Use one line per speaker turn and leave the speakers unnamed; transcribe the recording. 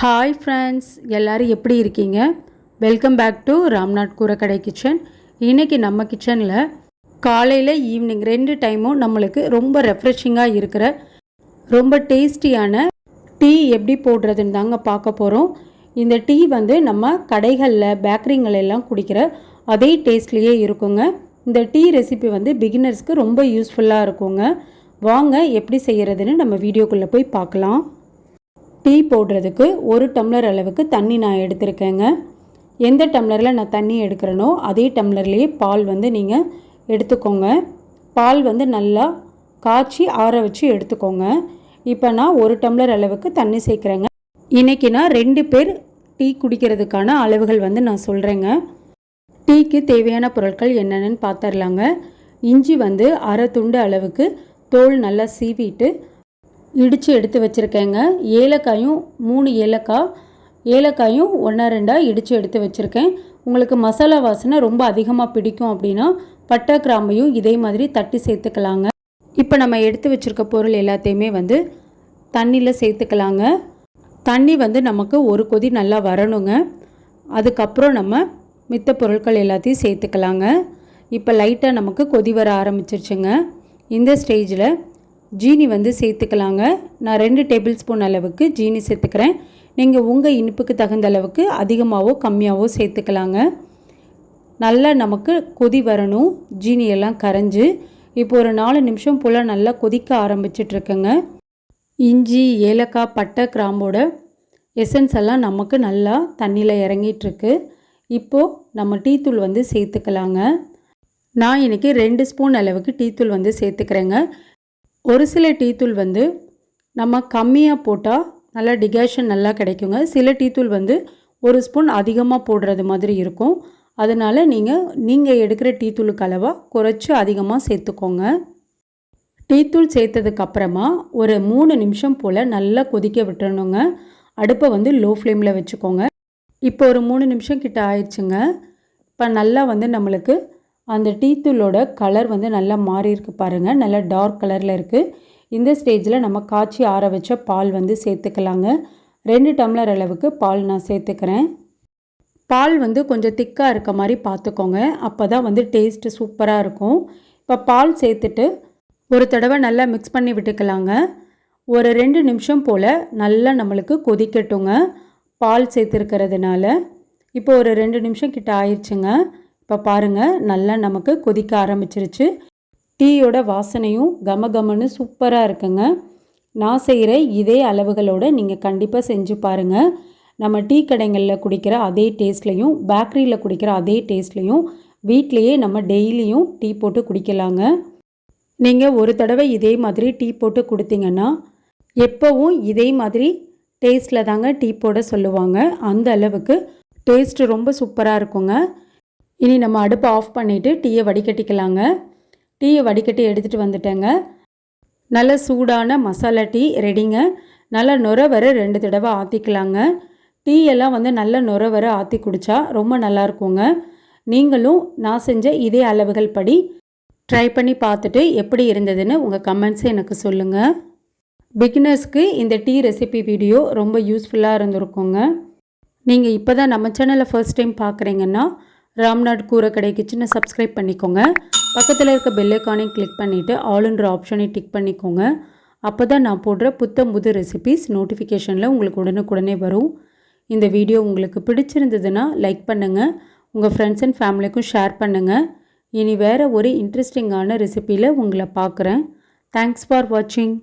Hi friends எல்லோரும் எப்படி இருக்கீங்க? Welcome back to Ramnath Koorakkadai kitchen இன்றைக்கி நம்ம கிச்சனில் காலையில் ஈவினிங் ரெண்டு டைமும் நம்மளுக்கு ரொம்ப ரெஃப்ரெஷிங்காக இருக்கிற ரொம்ப டேஸ்டியான டீ எப்படி போடுறதுன்னு தாங்க பார்க்க போகிறோம் இந்த டீ வந்து நம்ம கடைகளில் பேக்கரிங்கள் எல்லாம் குடிக்கிற அதே டேஸ்ட்லேயே இருக்குங்க. இந்த டீ ரெசிபி வந்து பிகினர்ஸ்க்கு ரொம்ப யூஸ்ஃபுல்லாக இருக்குங்க. வாங்க எப்படி செய்கிறதுன்னு நம்ம வீடியோக்குள்ளே போய் பார்க்கலாம். டீ போடுறதுக்கு ஒரு டம்ளர் அளவுக்கு தண்ணி நான் எடுத்திருக்கேங்க. எந்த டம்ளரில் நான் தண்ணி எடுக்கிறேனோ அதே டம்ளர்லேயே பால் வந்து நீங்கள் எடுத்துக்கோங்க. பால் வந்து நல்லா காய்ச்சி ஆற வச்சு எடுத்துக்கோங்க. இப்போ நான் ஒரு டம்ளர் அளவுக்கு தண்ணி சேர்க்குறேங்க. இன்றைக்கி நான் ரெண்டு பேர் டீ குடிக்கிறதுக்கான அளவுகள் வந்து நான் சொல்கிறேங்க டீக்கு தேவையான பொருட்கள் என்னென்னு பார்த்துர்லாங்க இஞ்சி வந்து அரை துண்டு அளவுக்கு தோல் நல்லா சீவிட்டு இடித்து எடுத்து வச்சுருக்கேங்க. ஏலக்காயும் மூணு ஏலக்காய் ஏலக்காயும் ஒன்றா ரெண்டாக இடித்து எடுத்து வச்சுருக்கேன். உங்களுக்கு மசாலா வாசனை ரொம்ப அதிகமாக பிடிக்கும் அப்படின்னா பட்டை கிராம்பையும் இதே மாதிரி தட்டி சேர்த்துக்கலாங்க. இப்போ நம்ம எடுத்து வச்சுருக்க பொருள் எல்லாத்தையுமே வந்து தண்ணியில் சேர்த்துக்கலாங்க. தண்ணி வந்து நமக்கு ஒரு கொதி நல்லா வரணுங்க. அதுக்கப்புறம் நம்ம மித்த பொருட்கள் எல்லாத்தையும் சேர்த்துக்கலாங்க. இப்போ லைட்டாக நமக்கு கொதி வர ஆரம்பிச்சிருச்சுங்க. இந்த ஸ்டேஜில் ஜீனி வந்து சேர்த்துக்கலாங்க. நான் ரெண்டு டேபிள் ஸ்பூன் அளவுக்கு ஜீனி சேர்த்துக்கிறேன். நீங்கள் உங்கள் இனிப்புக்கு தகுந்த அளவுக்கு அதிகமாகவோ கம்மியாகவோ சேர்த்துக்கலாங்க. நல்லா நமக்கு கொதி வரணும். ஜீனியெல்லாம் கரைஞ்சி இப்போ ஒரு நாலு நிமிஷம் போல் நல்லா கொதிக்க ஆரம்பிச்சிட்ருக்கேங்க இஞ்சி ஏலக்காய் பட்டை கிராம்போட எசன்ஸ் எல்லாம் நமக்கு நல்லா தண்ணியில் இறங்கிட்டுருக்கு இப்போது நம்ம டீத்தூள் வந்து சேர்த்துக்கலாங்க. நான் இன்றைக்கி ரெண்டு ஸ்பூன் அளவுக்கு டீத்தூள் வந்து சேர்த்துக்கிறேங்க. ஒரு சில டீத்தூள் வந்து நம்ம கம்மியாக போட்டால் நல்லா டிகேஷன் நல்லா கிடைக்குங்க. சில டீத்தூள் வந்து ஒரு ஸ்பூன் அதிகமாக போடுறது மாதிரி இருக்கும். அதனால் நீங்கள் நீங்கள் எடுக்கிற டீத்தூளுக்கு அளவாக குறைச்சி அதிகமாக சேர்த்துக்கோங்க. டீத்தூள் சேர்த்ததுக்கப்புறமா ஒரு மூணு நிமிஷம் போல் நல்லா கொதிக்க விட்டுறணுங்க. அடுப்பை வந்து லோ ஃப்ளேமில் வச்சுக்கோங்க. இப்போ ஒரு மூணு நிமிஷம் கிட்ட ஆயிடுச்சுங்க. இப்போ நல்லா வந்து நம்மளுக்கு அந்த டீத்தூளோட கலர் வந்து நல்லா மாறி இருக்கு பாருங்கள் நல்லா டார்க் கலரில் இருக்குது இந்த ஸ்டேஜில் நம்ம காய்ச்சி ஆற வச்ச பால் வந்து சேர்த்துக்கலாங்க. ரெண்டு டம்ளர் அளவுக்கு பால் நான் சேர்த்துக்கிறேன். பால் வந்து கொஞ்சம் திக்காக இருக்க மாதிரி பார்த்துக்கோங்க அப்போ தான் வந்து டேஸ்ட்டு சூப்பராக இருக்கும். இப்போ பால் சேர்த்துட்டு ஒரு தடவை நல்லா மிக்ஸ் பண்ணி விட்டுக்கலாங்க. ஒரு ரெண்டு நிமிஷம் போல் நல்லா நம்மளுக்கு கொதிக்கட்டுங்க. பால் சேர்த்துருக்கிறதுனால. இப்போ ஒரு ரெண்டு நிமிஷம் கிட்ட ஆயிடுச்சுங்க. இப்போ பாருங்கள் நல்லா நமக்கு கொதிக்க ஆரம்பிச்சிருச்சு. டீயோட வாசனையும் கம கமன்னு சூப்பராக இருக்குங்க. நான் செய்கிற இதே அளவுகளோடு நீங்கள் கண்டிப்பாக செஞ்சு பாருங்கள் நம்ம டீ கடைகளில் குடிக்கிற அதே டேஸ்ட்லேயும் பேக்கரியில் குடிக்கிற அதே டேஸ்ட்லேயும் வீட்லேயே நம்ம டெய்லியும் டீ போட்டு குடிக்கலாங்க. நீங்கள் ஒரு தடவை இதே மாதிரி டீ போட்டு கொடுத்தீங்கன்னா எப்போவும் இதே மாதிரி டேஸ்ட்டில் தாங்க டீ போட சொல்லுவாங்க. அந்த அளவுக்கு டேஸ்ட்டு ரொம்ப சூப்பராக இருக்குங்க. இனி நம்ம அடுப்பை ஆஃப் பண்ணிவிட்டு டீயை வடிகட்டிக்கலாங்க. டீயை வடிகட்டி எடுத்துகிட்டு வந்துட்டேங்க. நல்ல சூடான மசாலா டீ ரெடிங்க. நல்லா நுர வர ரெண்டு தடவை ஆற்றிக்கலாங்க டீ எல்லாம் வந்து நல்ல நுர வர ஆற்றி குடித்தா ரொம்ப நல்லாயிருக்குங்க நீங்களும் நான் செஞ்ச இதே அளவுகள் படி ட்ரை பண்ணி பார்த்துட்டு எப்படி இருந்ததுன்னு உங்கள் கமெண்ட்ஸை எனக்கு சொல்லுங்கள் பிகினர்ஸ்க்கு இந்த டீ ரெசிபி வீடியோ ரொம்ப யூஸ்ஃபுல்லாக இருந்திருக்குங்க. நீங்கள் இப்போ தான் நம்ம சேனலை ஃபர்ஸ்ட் டைம் பார்க்குறீங்கன்னா ராம்நாட் கூரக்கடை கிச்சனை சப்ஸ்கிரைப் பண்ணிக்கோங்க. பக்கத்தில் இருக்க பெல்லைக்கானையும் கிளிக் பண்ணிவிட்டு ஆளுன்ற ஆப்ஷனை டிக் பண்ணிக்கோங்க. அப்போ தான் நான் போடுற புத்தம் புது ரெசிபீஸ் நோட்டிஃபிகேஷனில் உங்களுக்கு உடனுக்குடனே வரும். இந்த வீடியோ உங்களுக்கு பிடிச்சிருந்ததுன்னா லைக் பண்ணுங்கள் உங்கள் ஃப்ரெண்ட்ஸ் அண்ட் ஃபேமிலிக்கும் ஷேர் பண்ணுங்கள் இனி வேறு ஒரு இன்ட்ரெஸ்டிங்கான ரெசிப்பியில் உங்களை பார்க்குறேன். தேங்க்ஸ் ஃபார் வாட்சிங்